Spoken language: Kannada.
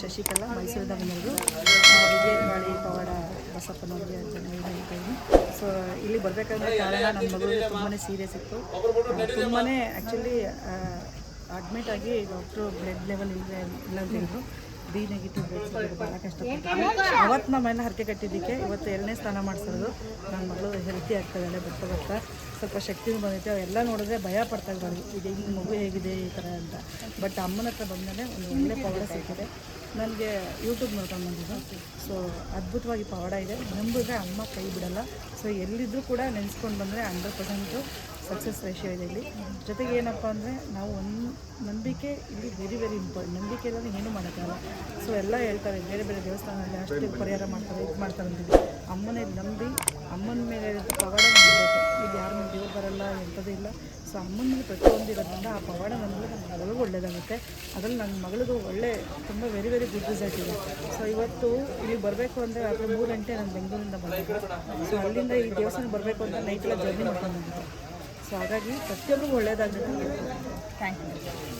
ಶಶಿಕಲಾ ಮೈಸೂರಿಂದ ಮನೆಯವರು ವಿಜಯನವಾಡಿ ಪವಾಡ ಬಸಪ್ಪನವ್ರಿಗೆ ಅಂತ ಸೊ ಇಲ್ಲಿ ಬರಬೇಕಂದ್ರೆ ಕಾರಣ ನನ್ನ ಮಗಳಿಗೆ ತುಂಬಾ ಸೀರಿಯಸ್ ಇತ್ತು. ತುಂಬಾ ಆ್ಯಕ್ಚುಲಿ ಅಡ್ಮಿಟ್ ಆಗಿ ಡಾಕ್ಟ್ರು ಬ್ಲಡ್ ಲೆವೆಲ್ ಇಲ್ಲದೆ ಇಲ್ಲ ಅಂತ ಹೇಳಿದ್ರು. ಬಿ ನೆಗೆಟಿವ್ ಬ್ಲಡ್ ಭಾಳ ಕಷ್ಟ. ಅವತ್ತು ನಮ್ಮ ಮನೆ ಹರಕೆ ಕಟ್ಟಿದ್ದಕ್ಕೆ ಇವತ್ತು ಎರಡನೇ ಸ್ನಾನ ಮಾಡಿಸೋದು. ನನ್ನ ಮಗಳು ಹೆಲ್ತಿ ಆಗ್ತದಲ್ಲ ಬರ್ತಾ ಬರ್ತಾ. ಸ್ವಲ್ಪ ಶಕ್ತಿನೂ ಬಂದೈತೆ ಅವೆಲ್ಲ ನೋಡಿದ್ರೆ ಭಯ ಪಡ್ತಾ ಇದ್ದಾರೆ. ಇದು ಹಿಂಗೆ ಮಗು ಹೇಗಿದೆ ಈ ಥರ ಅಂತ. ಬಟ್ ಅಮ್ಮನ ಹತ್ರ ಬಂದಮೇಲೆ ಒಂದು ಒಳ್ಳೆ ಪವಾಡ ಸಿಕ್ಕಿದೆ. ನನಗೆ ಯೂಟ್ಯೂಬ್ ನೋಡ್ಕೊಂಡು ಬಂದಿದ್ದು. ಸೊ ಅದ್ಭುತವಾಗಿ ಪವಾಡ ಇದೆ. ನಂಬಿದ್ರೆ ಅಮ್ಮ ಕೈ ಬಿಡಲ್ಲ. ಸೊ ಎಲ್ಲಿದ್ದರೂ ಕೂಡ ನೆನೆಸ್ಕೊಂಡು ಬಂದರೆ ಹಂಡ್ರೆಡ್ ಪರ್ಸೆಂಟು ಸಕ್ಸಸ್ ರೇಷಿಯೋ ಇದೆ ಇಲ್ಲಿ ಜೊತೆಗೆ ಏನಪ್ಪ ಅಂದರೆ ನಾವು ಒಂದು ನಂಬಿಕೆ ಇಲ್ಲಿ ವೆರಿ ವೆರಿ ಇಂಪಾರ್ಟೆಂಟ್ ನಂಬಿಕೆ ಇಲ್ಲದೆ ಏನೂ ಮಾಡೋಕ್ಕಾಗಲ್ಲ. ಸೊ ಎಲ್ಲ ಹೇಳ್ತಾರೆ, ಬೇರೆ ಬೇರೆ ದೇವಸ್ಥಾನದಲ್ಲಿ ಅಷ್ಟು ಪರಿಹಾರ ಮಾಡ್ತಾರೆ, ಇದು ಮಾಡ್ತಾರೆ ಅಂತ ಅಮ್ಮನೇ ನಂಬಿ, ಅಮ್ಮನ ಮೇಲೆ ಪವಾಡ ಮಾಡಬೇಕು ಇದು ಯಾರ ಮೇಲೆ ದೇವ್ರು ಬರಲ್ಲ, ಎಂಥದ್ದು ಇಲ್ಲ. ಸೊ ಅಮ್ಮನ ಮೇಲೆ ಪ್ರತಿಯೊಂದು ಇರೋದ್ರಿಂದ ಆ ಪವಾಡ ನಮಗೆ ನಮ್ಮ ಮಗಳಿಗೂ ಒಳ್ಳೇದಾಗುತ್ತೆ. ಅದರಲ್ಲಿ ನನ್ನ ಮಗಳಿಗೂ ಒಳ್ಳೆ, ತುಂಬ ವೆರಿ ವೆರಿ ಗುಡ್ ರಿಸಲ್ಟ್ ಇದೆ. ಸೊ ಇವತ್ತು ಇಲ್ಲಿ ಬರಬೇಕು ಅಂದರೆ ರಾತ್ರಿ ಮೂರು ಗಂಟೆ ನಾನು ಬೆಂಗಳೂರಿಂದ ಬಂದಿದ್ದೆ. ಸೊ ಅಲ್ಲಿಂದ ಈ ದೇವಸ್ಥಾನಕ್ಕೆ ಬರಬೇಕು ಅಂತ ನೈಟೆಲ್ಲ ಜರ್ನಿ ಮಾಡ್ಕೊಂಡು ಬಂದಿದ್ದೆ. ಸೊ ಹಾಗಾಗಿ ಪ್ರತಿಯೊಬ್ಬರಿಗೂ ಒಳ್ಳೆಯದಾಗುತ್ತೆ ಥ್ಯಾಂಕ್ ಯು